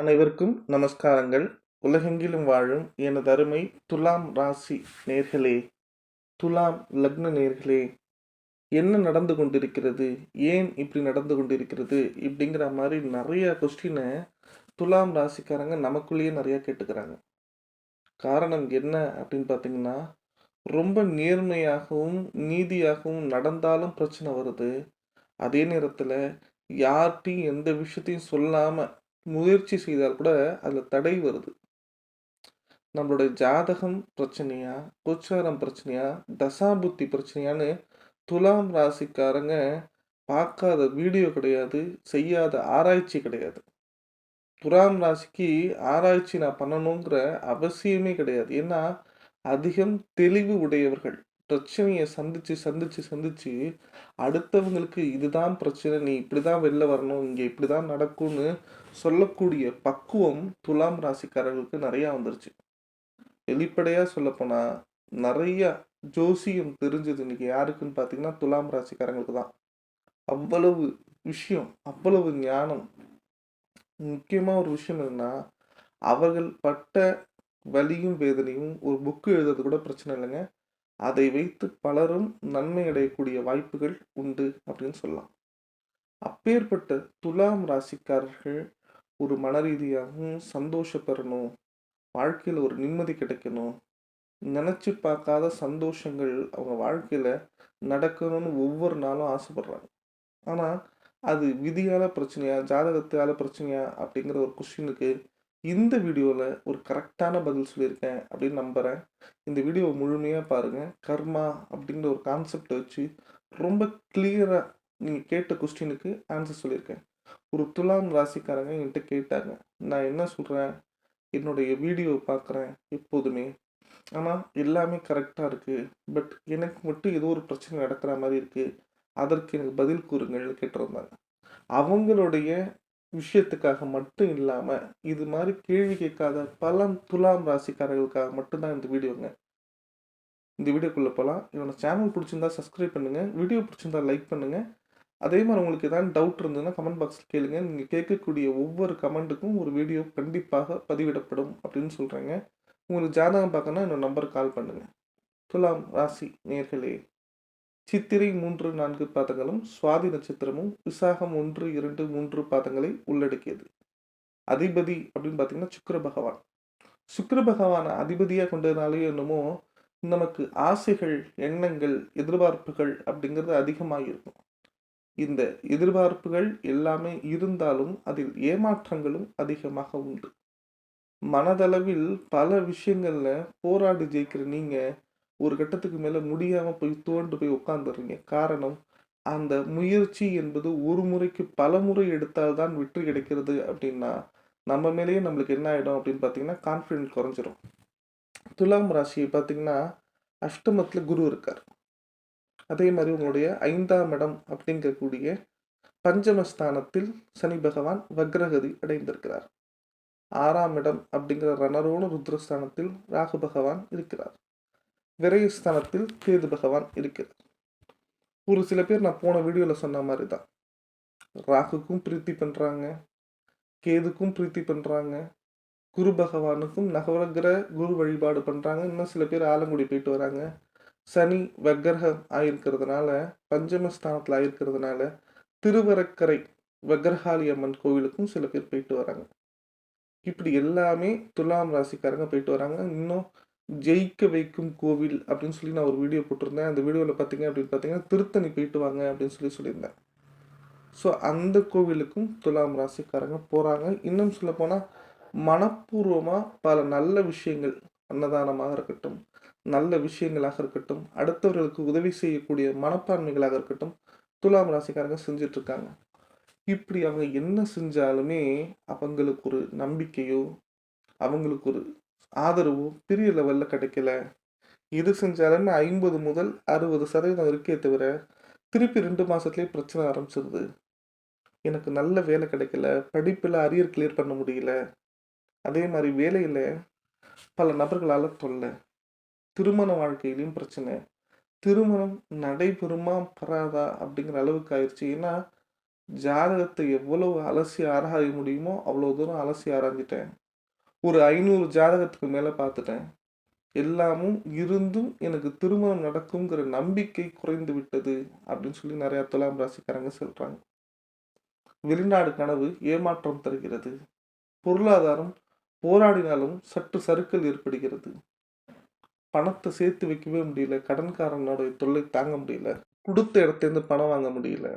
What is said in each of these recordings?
அனைவருக்கும் நமஸ்காரங்கள். உலகெங்கிலும் வாழும் எனது அருமை துலாம் ராசி நேர்களே துலாம் லக்ன நேர்களே என்ன நடந்து கொண்டிருக்கிறது? ஏன் இப்படி நடந்து கொண்டிருக்கிறது? இப்படிங்கிற மாதிரி நிறைய கொஸ்டினை துலாம் ராசிக்காரங்க நமக்குள்ளேயே நிறைய கேட்டுக்கிறாங்க. காரணம் என்ன அப்படின்னு பார்த்தீங்கன்னா ரொம்ப நேர்மையாகவும் நீதியாகவும் நடந்தாலும் பிரச்சனை வருது. அதே நேரத்தில் யார்கிட்டையும் எந்த விஷயத்தையும் சொல்லாமல் முயற்சி செய்தால் கூட அதில் தடை வருது. நம்மளுடைய ஜாதகம் பிரச்சனையா கோச்சாரம் பிரச்சனையா தசாபுத்தி பிரச்சனையான்னு துலாம் ராசிக்காரங்க பார்க்காத வீடியோ கிடையாது செய்யாத ஆராய்ச்சி கிடையாது. துலாம் ராசிக்கு ஆராய்ச்சி நான் பண்ணணுங்கிற அவசியமே கிடையாது. ஏன்னா அதிகம் தெளிவு உடையவர்கள். பிரச்சனையை சந்திச்சு சந்திச்சு சந்திச்சு அடுத்தவங்களுக்கு இதுதான் பிரச்சனை நீ இப்படிதான் வெளில வரணும் இங்கே இப்படிதான் நடக்கும்னு சொல்லக்கூடிய பக்குவம் துலாம் ராசிக்காரர்களுக்கு நிறையா வந்துருச்சு. வெளிப்படையாக சொல்லப்போனால் நிறைய ஜோசியம் தெரிஞ்சது இன்னைக்கு யாருக்குன்னு பார்த்தீங்கன்னா துலாம் ராசிக்காரங்களுக்கு தான். அவ்வளவு விஷயம் அவ்வளவு ஞானம். முக்கியமாக ஒரு விஷயம் என்னன்னா அவர்கள் பட்ட வலியும் வேதனையும் ஒரு புக்கு எழுதுறது கூட பிரச்சனை இல்லைங்க. அதை வைத்து பலரும் நன்மை அடையக்கூடிய வாய்ப்புகள் உண்டு அப்படின்னு சொல்லலாம். அப்பேற்பட்ட துலாம் ராசிக்காரர்கள் ஒரு மன ரீதியாகவும் சந்தோஷப்பெறணும் வாழ்க்கையில் ஒரு நிம்மதி கிடைக்கணும். நினச்சி பார்க்காத சந்தோஷங்கள் அவங்க வாழ்க்கையில் நடக்கணும்னு ஒவ்வொரு நாளும் ஆசைப்படுறாங்க. ஆனால் அது விதியால் பிரச்சனையா ஜாதகத்தால் பிரச்சனையா அப்படிங்கிற ஒரு கொஷினுக்கு இந்த வீடியோவில் ஒரு கரெக்டான பதில் சொல்லியிருக்கேன் அப்படின்னு நம்புகிறேன் இந்த வீடியோவை முழுமையாக பாருங்கள் கர்மா அப்படிங்கிற ஒரு கான்செப்டை வச்சு ரொம்ப கிளியராக நீங்கள் கேட்ட கொஸ்டினுக்கு ஆன்சர் சொல்லியிருக்கேன். ஒரு துலாம் ராசிக்காரங்க என்கிட்ட கேட்டாங்க. நான் என்ன சொல்கிறேன் என்னுடைய வீடியோவை பார்க்குறேன் எப்போதுமே. ஆனால் எல்லாமே கரெக்டாக இருக்குது பட் எனக்கு மட்டும் ஏதோ ஒரு பிரச்சனை நடக்கிற மாதிரி இருக்குது அதற்கு எனக்கு பதில் கூறுங்கள் கேட்டிருந்தாங்க. அவங்களுடைய விஷயத்துக்காக மட்டும் இல்லாமல் இது மாதிரி கேள்வி கேட்காத பல துலாம் ராசிக்காரர்களுக்காக மட்டும்தான் இந்த வீடியோங்க. இந்த வீடியோக்குள்ளே போகலாம் என்னோட சேனல் பிடிச்சிருந்தா சப்ஸ்கிரைப் பண்ணுங்கள் வீடியோ பிடிச்சிருந்தா லைக் பண்ணுங்கள் அதே மாதிரி உங்களுக்கு ஏதாவது டவுட் இருந்ததுன்னா கமெண்ட் பாக்ஸில் கேளுங்க. நீங்கள் கேட்கக்கூடிய ஒவ்வொரு கமெண்ட்டுக்கும் ஒரு வீடியோ கண்டிப்பாக பதிவிடப்படும் அப்படின்னு சொல்கிறேங்க உங்களுக்கு ஜாதகம் பார்க்கணும்னா என்னோட நம்பருக்கு கால் பண்ணுங்கள் துலாம் ராசி நேர்களே. சித்திரை மூன்று நான்கு பாதங்களும் சுவாதி நட்சத்திரமும் விசாகம் ஒன்று இரண்டு மூன்று பாதங்களை உள்ளடக்கியது. அதிபதி அப்படின்னு பார்த்தீங்கன்னா சுக்கர பகவான். சுக்கர பகவானை அதிபதியாக கொண்டதுனாலே என்னமோ நமக்கு ஆசைகள் எண்ணங்கள் எதிர்பார்ப்புகள் அப்படிங்கிறது அதிகமாக இருக்கும் இந்த எதிர்பார்ப்புகள் எல்லாமே இருந்தாலும் அதில் ஏமாற்றங்களும் அதிகமாக உண்டு. மனதளவில் பல விஷயங்களில் போராடி ஜெயிக்கிற நீங்கள் ஒரு கட்டத்துக்கு மேலே முடியாமல் போய் தோண்டு போய் உட்காந்துடுறீங்க காரணம் அந்த முயற்சி என்பது ஒரு முறைக்கு பல முறை எடுத்தால் தான் வெற்றி கிடைக்கிறது அப்படின்னா நம்ம மேலேயே நம்மளுக்கு என்ன ஆகிடும் அப்படின்னு பார்த்தீங்கன்னா கான்ஃபிடென்ட் குறைஞ்சிரும். துலாம் ராசியை பார்த்தீங்கன்னா அஷ்டமத்தில் குரு இருக்கார். அதே மாதிரி உங்களுடைய ஐந்தாம் இடம் அப்படிங்கக்கூடிய பஞ்சமஸ்தானத்தில் சனி பகவான் வக்ரகதி அடைந்திருக்கிறார். ஆறாம் இடம் அப்படிங்கிற ரணரோண ருத்ரஸ்தானத்தில் ராகு பகவான் இருக்கிறார். விரயஸ்தானத்தில் கேது பகவான் இருக்கிறார். ஒரு சில பேர் நான் போன வீடியோவில் சொன்ன மாதிரி தான் ராகுக்கும் பிரீத்தி பண்ணுறாங்க கேதுக்கும் பிரீத்தி பண்ணுறாங்க குரு பகவானுக்கும் நகவரகிர குரு வழிபாடு பண்ணுறாங்க இன்னும் சில பேர் ஆலங்குடி போயிட்டு வராங்க. சனி வக்ரகம் ஆயிருக்கிறதுனால பஞ்சமஸ்தானத்தில் ஆயிருக்கிறதுனால திருவரக்கரை வக்ரகாளி அம்மன் கோவிலுக்கும் சில பேர் போயிட்டு வராங்க. இப்படி எல்லாமே துலாம் ராசிக்காரங்க போயிட்டு வராங்க. இன்னும் ஜெயிக்க வைக்கும் கோவில் அப்படின்னு சொல்லி நான் ஒரு வீடியோ போட்டிருந்தேன். அந்த வீடியோவில் பார்த்தீங்க அப்படின்னு பார்த்தீங்கன்னா திருத்தணி போயிட்டு வாங்க அப்படின்னு சொல்லி சொல்லியிருந்தேன். ஸோ அந்த கோவிலுக்கும் துலாம் ராசிக்காரங்க போகிறாங்க இன்னும் சொல்ல போனால் மனப்பூர்வமாக பல நல்ல விஷயங்கள் அன்னதானமாக இருக்கட்டும் நல்ல விஷயங்களாக இருக்கட்டும் அடுத்தவர்களுக்கு உதவி செய்யக்கூடிய மனப்பான்மைகளாக இருக்கட்டும் துலாம் ராசிக்காரங்க செஞ்சுட்டு இருக்காங்க இப்படி அவங்க என்ன செஞ்சாலுமே அவங்களுக்கு ஒரு நம்பிக்கையோ அவங்களுக்கு ஒரு ஆதரவும் பெரிய லெவலில் கிடைக்கல. எது செஞ்சாலுமே ஐம்பது முதல் அறுபது சதவீதம் இருக்கே தவிர திருப்பி ரெண்டு மாதத்துலேயே பிரச்சனை ஆரம்பிச்சிருது. எனக்கு நல்ல வேலை கிடைக்கல. படிப்பில் அரியர் கிளியர் பண்ண முடியல. அதே மாதிரி வேலையில் பல நபர்களால் தொல்லை. திருமண வாழ்க்கையிலையும் பிரச்சனை. திருமணம் நடைபெறுமா பெறாதா அப்படிங்கிற அளவுக்கு ஆயிடுச்சு ஏன்னா ஜாதகத்தை எவ்வளவு அலசி ஆராய முடியுமோ அவ்வளோ தூரம் அலசி ஆராய்ஞ்சிட்டேன். ஒரு ஐநூறு ஜாதகத்துக்கு மேலே பார்த்துட்டேன். எல்லாமும் இருந்தும் எனக்கு திருமணம் நடக்குங்கிற நம்பிக்கை குறைந்து விட்டது அப்படின்னு சொல்லி நிறையா துலாம் ராசிக்காரங்க சொல்கிறாங்க வெளிநாடு கனவு ஏமாற்றம் தருகிறது. பொருளாதாரம் போராடினாலும் சற்று சறுக்கல் ஏற்படுகிறது. பணத்தை சேர்த்து வைக்கவே முடியல. கடன்காரனோட தொல்லை தாங்க முடியல. கொடுத்த இடத்துலேருந்து பணம் வாங்க முடியல.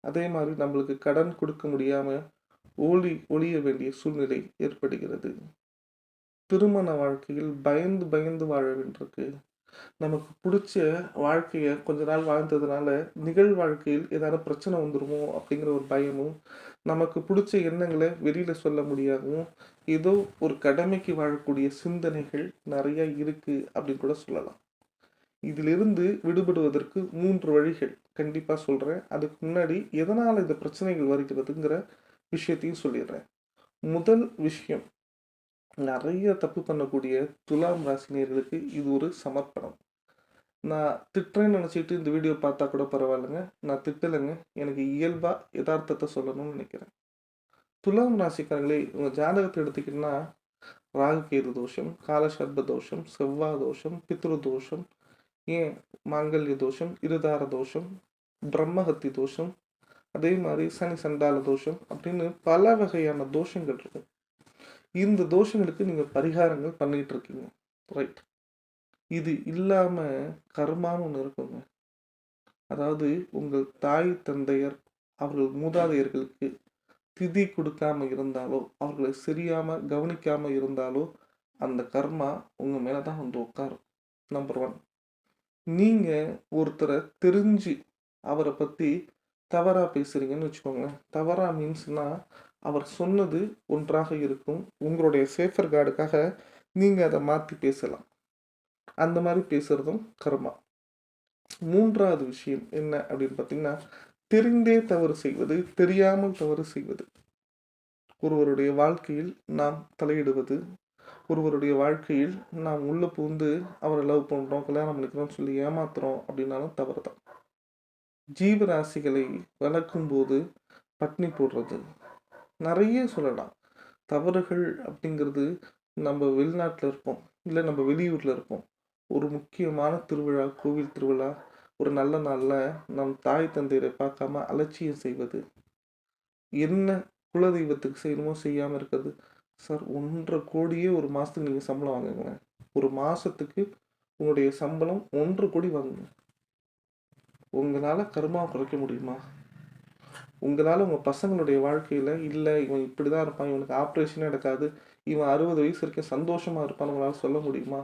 அதே மாதிரி நம்மளுக்கு கடன் கொடுக்க முடியாமல் ஓலி ஒளிய வேண்டிய சூழ்நிலை ஏற்படுகிறது. திருமண வாழ்க்கையில் பயந்து பயந்து வாழ வேண்டியிருக்கு நமக்கு பிடிச்ச வாழ்க்கையை கொஞ்ச நாள் வாழ்ந்ததுனால நிகழ் வாழ்க்கையில் ஏதாவது பிரச்சனை வந்துருமோ அப்படிங்கிற ஒரு பயமும் நமக்கு பிடிச்ச எண்ணங்களை வெளியில சொல்ல முடியாகவும் ஏதோ ஒரு கடமைக்கு வாழக்கூடிய சிந்தனைகள் நிறைய இருக்கு அப்படின்னு கூட சொல்லலாம். இதிலிருந்து விடுபடுவதற்கு மூன்று வழிகள் கண்டிப்பாக சொல்றேன். அதுக்கு முன்னாடி எதனால் இந்த பிரச்சனைகள் வருகிறதுங்கிற விஷயத்தையும் சொல்லிடுறேன். முதல் விஷயம் நிறைய தப்பு பண்ணக்கூடிய துலாம் ராசினியர்களுக்கு இது ஒரு சமர்ப்பணம். நான் திட்டுறேன்னு நினச்சிட்டு இந்த வீடியோ பார்த்தா கூட பரவாயில்லைங்க. நான் திட்டலைங்க. எனக்கு இயல்பாக யதார்த்தத்தை சொல்லணும்னு நினைக்கிறேன். துலாம் ராசிக்காரங்களே உங்கள் ஜாதகத்தை எடுத்துக்கிட்டோன்னா ராகுகேது தோஷம் காலசர்ப தோஷம் செவ்வாய் தோஷம் பித்ரு தோஷம் ஏன் மாங்கல்ய தோஷம் இருதார தோஷம் பிரம்மஹத்தி தோஷம் அதே மாதிரி சனி சண்டால தோஷம் அப்படின்னு பல வகையான தோஷங்கள் இருக்கும். இந்த தோஷங்களுக்கு நீங்கள் பரிகாரங்கள் பண்ணிகிட்டு இருக்கீங்க. ரைட் இது இல்லாமல் கர்மான்னு ஒன்று இருக்குங்க. அதாவது உங்கள் தாய் தந்தையர் அவர்கள் மூதாதையர்களுக்கு திதி கொடுக்காம இருந்தாலோ அவர்களை சரியாம கவனிக்காம இருந்தாலோ அந்த கர்மா உங்க மேல தான் வந்து உட்காரும். நம்பர் ஒன் நீங்க ஒருத்தரை தெரிஞ்சு அவரை பத்தி தவறா பேசுறீங்கன்னு வச்சுக்கோங்களேன். தவறா மீன்ஸ்னால் அவர் சொன்னது ஒன்றாக இருக்கும். உங்களுடைய சேஃபர் கார்டுக்காக நீங்கள் அதை மாற்றி பேசலாம். அந்த மாதிரி பேசுகிறதும் கர்மா. மூன்றாவது விஷயம் என்ன அப்படின்னு பார்த்தீங்கன்னா தெரிந்தே தவறு செய்வது தெரியாமல் தவறு செய்வது. ஒருவருடைய வாழ்க்கையில் நாம் தலையிடுவது ஒருவருடைய வாழ்க்கையில் நாம் உள்ளே புகுந்து அவரை லவ் பண்ணுறோம் கல்யாணம் பண்ணிக்கிறோம்னு சொல்லி ஏமாத்துறோம் அப்படின்னாலும் தவறு தான் ஜீவராசிகளை வளர்க்கும் போது பட்னி போடுறது. நிறைய சொல்லலாம். தவறுகள் அப்படிங்கிறது நம்ம வெளிநாட்டில் இருப்போம். இல்லை நம்ம வெளியூரில் இருப்போம். ஒரு முக்கியமான திருவிழா கோவில் திருவிழா ஒரு நல்ல நாளில் நம் தாய் தந்தையரை பார்க்காம அலட்சியம் செய்வது. என்ன குலதெய்வத்துக்கு செய்யணுமோ செய்யாமல் இருக்கிறது. சார் ஒன்றரை கோடியே ஒரு மாதத்துக்கு நீங்கள் சம்பளம் வாங்குங்க. ஒரு மாதத்துக்கு உங்களுடைய சம்பளம் ஒன்று கோடி வாங்குங்க. உங்களால் கருமா குறைக்க முடியுமா? உங்களால் உங்கள் பசங்களுடைய வாழ்க்கையில் இல்லை இவன் இப்படி தான் இருப்பான் இவனுக்கு ஆப்ரேஷனே நடக்காது இவன் அறுபது வயசு வரைக்கும் சந்தோஷமாக இருப்பான்னு உங்களால் சொல்ல முடியுமா?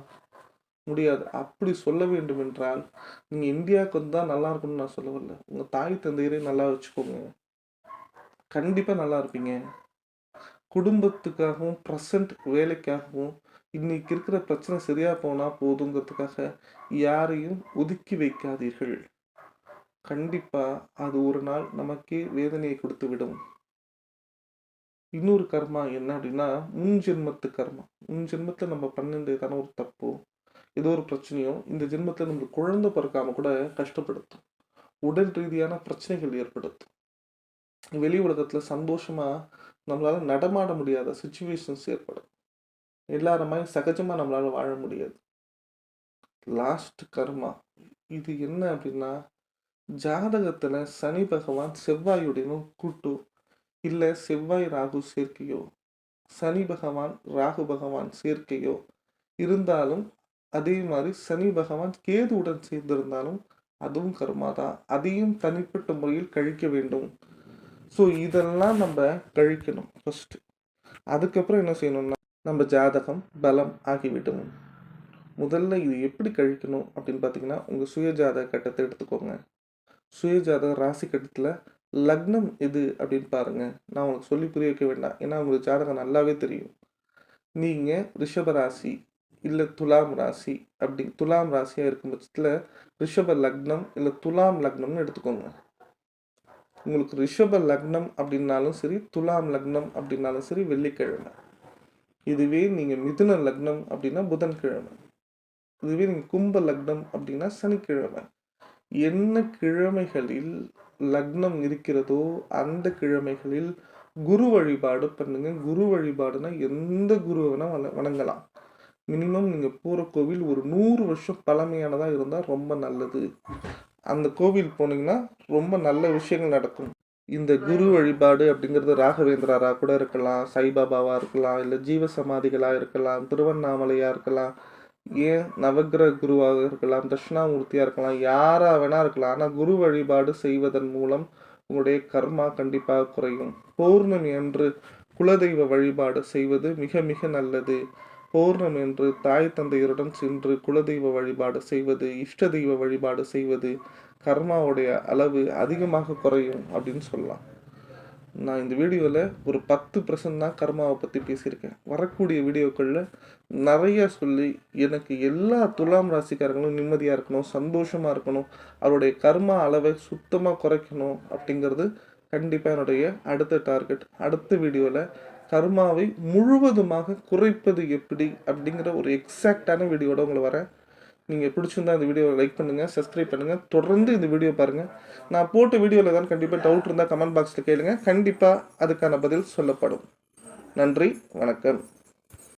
முடியாது. அப்படி சொல்ல வேண்டும் என்றால் நீங்கள் இந்தியாவுக்கு வந்து தான் நல்லா இருக்கும்னு நான் சொல்லவில்லை. உங்கள் தாய் தந்தையரே நல்லா வச்சுக்கோங்க. கண்டிப்பாக நல்லா இருப்பீங்க. குடும்பத்துக்காகவும் ப்ரெசண்ட் வேலைக்காகவும் இன்னைக்கு இருக்கிற பிரச்சனை சரியாக போனால் போதுங்கிறதுக்காக யாரையும் ஒதுக்கி வைக்காதீர்கள். கண்டிப்பா அது ஒரு நாள் நமக்கே வேதனையை கொடுத்து விடும். இன்னொரு கர்மா என்ன அப்படின்னா முன் ஜென்மத்து கர்மா. முன் ஜென்மத்தில் நம்ம பன்னெண்டு ஒரு தப்போ ஏதோ ஒரு பிரச்சனையோ இந்த ஜென்மத்தில் நம்மளுக்கு குழந்தை பிறக்காம கூட கஷ்டப்படுத்தும். உடல் ரீதியான பிரச்சனைகள் ஏற்படுத்தும். வெளி உலகத்துல சந்தோஷமா நம்மளால நடமாட முடியாத சுச்சுவேஷன்ஸ் ஏற்படும். எல்லார மாதிரி சகஜமா நம்மளால வாழ முடியாது. லாஸ்ட் கர்மா. இது என்ன அப்படின்னா ஜாதகத்தில் சனி பகவான் செவ்வாயுடனும் கூட்டு இல்லை செவ்வாய் ராகு சேர்க்கையோ சனி பகவான் ராகு பகவான் சேர்க்கையோ இருந்தாலும் அதே மாதிரி சனி பகவான் கேதுவுடன் சேர்ந்திருந்தாலும் அதுவும் கர்மா தான் அதையும் தனிப்பட்ட முறையில் கழிக்க வேண்டும். ஸோ இதெல்லாம் நம்ம கழிக்கணும் ஃபஸ்ட்டு அதுக்கப்புறம் என்ன செய்யணும்னா நம்ம ஜாதகம் பலம் ஆகிவிடும். முதல்ல இது எப்படி கழிக்கணும் அப்படின்னு பார்த்தீங்கன்னா உங்கள் சுய ஜாதக கட்டத்தை எடுத்துக்கோங்க. சுயஜாதக ராசி கட்டத்தில் லக்னம் எது அப்படின்னு பாருங்கள் நான் உங்களுக்கு சொல்லி புரிய வைக்க வேண்டாம். ஏன்னா உங்களுக்கு ஜாதகம் நல்லாவே தெரியும். நீங்கள் ரிஷப ராசி இல்லை துலாம் ராசி அப்படி துலாம் ராசியாக இருக்கும் பட்சத்தில் ரிஷப லக்னம் இல்லை துலாம் லக்னம்னு எடுத்துக்கோங்க. உங்களுக்கு ரிஷப லக்னம் அப்படின்னாலும் சரி துலாம் லக்னம் அப்படின்னாலும் சரி வெள்ளிக்கிழமை. இதுவே நீங்கள் மிதுன லக்னம் அப்படின்னா புதன்கிழமை. இதுவே நீங்கள் கும்ப லக்னம் அப்படின்னா சனிக்கிழமை. என்ன கிழமைகளில் லக்னம் இருக்கிறதோ அந்த கிழமைகளில் குரு வழிபாடு பண்ணுங்க. குரு வழிபாடுனா எந்த குரு வேணா வண- வணங்கலாம். மினிமம் நீங்கள் போகிற கோவில் ஒரு நூறு வருஷம் பழமையானதாக இருந்தால் ரொம்ப நல்லது. அந்த கோவில் போனீங்கன்னா ரொம்ப நல்ல விஷயங்கள் நடக்கும். இந்த குரு வழிபாடு அப்படிங்கிறது ராகவேந்திராரா கூட இருக்கலாம் சாய்பாபாவாக இருக்கலாம் இல்லை ஜீவ சமாதிகளாக இருக்கலாம் திருவண்ணாமலையாக இருக்கலாம் ஏன் நவக்கிரக குருவாக இருக்கலாம் தட்சிணாமூர்த்தியாக இருக்கலாம் யாராக வேணா இருக்கலாம் ஆனால் குரு வழிபாடு செய்வதன் மூலம் உங்களுடைய கர்மா கண்டிப்பாக குறையும். பௌர்ணமி அன்று குலதெய்வ வழிபாடு செய்வது மிக மிக நல்லது. பௌர்ணமி என்று தாய் தந்தையருடன் சென்று குலதெய்வ வழிபாடு செய்வது இஷ்ட தெய்வ வழிபாடு செய்வது கர்மாவுடைய அளவு அதிகமாக குறையும் அப்படின்னு சொல்லலாம். நான் இந்த வீடியோவில் ஒரு பத்து பர்சன்ட் தான் கர்மாவை பற்றி பேசியிருக்கேன். வரக்கூடிய வீடியோக்களில் நிறைய சொல்லி எனக்கு எல்லா துலாம் ராசிக்காரங்களும் நிம்மதியாக இருக்கணும் சந்தோஷமாக இருக்கணும் அவருடைய கர்மா அளவை சுத்தமாக குறைக்கணும் அப்படிங்கிறது கண்டிப்பாக என்னுடைய அடுத்த டார்கெட் அடுத்த வீடியோவில் கர்மாவை முழுவதுமாக குறைப்பது எப்படி அப்படிங்கிற ஒரு எக்ஸாக்டான வீடியோட உங்களை வரேன். நீங்கள் பிடிச்சிருந்தா இந்த வீடியோவை லைக் பண்ணுங்கள் சப்ஸ்கிரைப் பண்ணுங்கள் தொடர்ந்து இந்த வீடியோ பாருங்கள் நான் போட்ட வீடியோவில் தான் கண்டிப்பாக டவுட் இருந்தால் கமெண்ட் பாக்ஸில் கேளுங்கள் கண்டிப்பாக அதுக்கான பதில் சொல்லப்படும். நன்றி வணக்கம்.